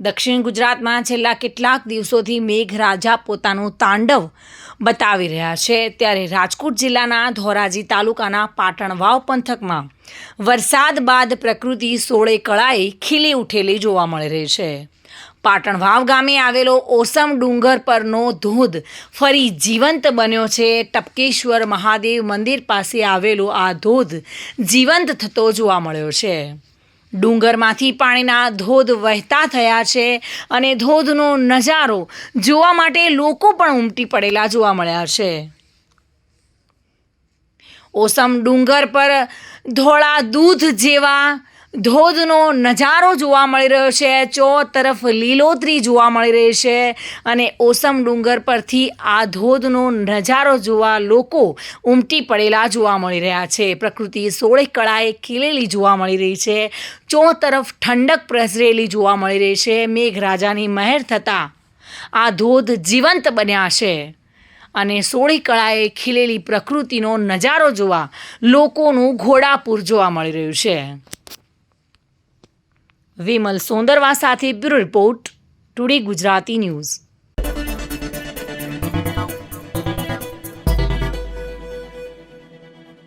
દક્ષિણ ગુજરાતમાં છેલ્લા કેટલાક દિવસોથી મેઘરાજા પોતાનું તાંડવ બતાવી રહ્યા છે. ત્યારે રાજકોટ જિલ્લાના ધોરાજી તાલુકાના પાટણવાવ પંથકમાં વરસાદ બાદ પ્રકૃતિ સોળે કળાએ ખીલી ઉઠેલી જોવા મળી રહી છે. પાટણવાવ ગામે આવેલો ઓસમ ડુંગર પરનો ધોધ ફરી જીવંત બન્યો છે. ટપકેશ્વર મહાદેવ મંદિર પાસે આવેલો આ ધોધ જીવંત થતો જોવા મળ્યો છે. ડુંગરમાંથી પાણીના ધોધ વહેતા થયા છે અને ધોધનો નજારો જોવા માટે લોકો પણ ઉમટી પડેલા જોવા મળ્યા છે. ઓસમ ડુંગર પર ધોળા દૂધ જેવા ધોધનો નજારો જોવા મળી રહ્યો છે. ચો તરફ લીલોતરી જોવા મળી રહી છે અને ઓસમ ડુંગર પરથી આ ધોધનો નજારો જોવા લોકો ઉમટી પડેલા જોવા મળી રહ્યા છે. પ્રકૃતિ સોળે કળાએ ખીલેલી જોવા મળી રહી છે. ચો તરફ ઠંડક પ્રસરેલી જોવા મળી રહી છે. મેઘરાજાની મહેર થતાં આ ધોધ જીવંત બન્યા છે અને સોળી કળાએ ખીલેલી પ્રકૃતિનો નજારો જોવા લોકોનું ઘોડાપૂર જોવા મળી રહ્યું છે. વિમલ સોંદરવા સાથે bureau report today Gujarati news.